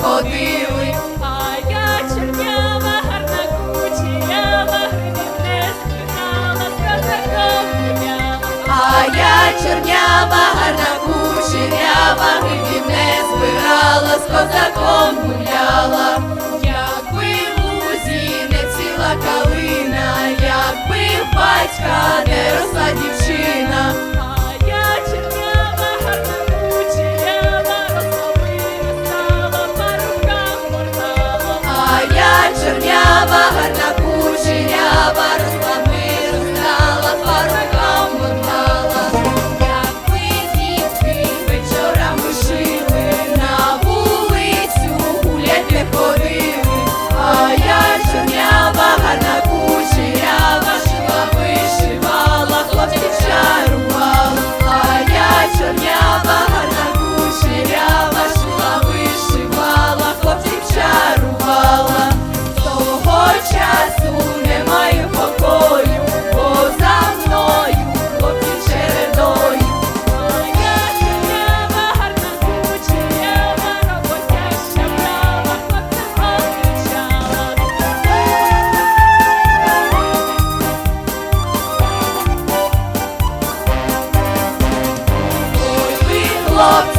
ходили, а я чернява, гарна кучерява, грибів не спинала з козаком гуляла. А я чернява, гарна кучерява, грибів не збирала, з козаком гуляла, якби в лузі не ціла калина, якби в батька не росла дівчина. Я чорнява, гарна кучерява, も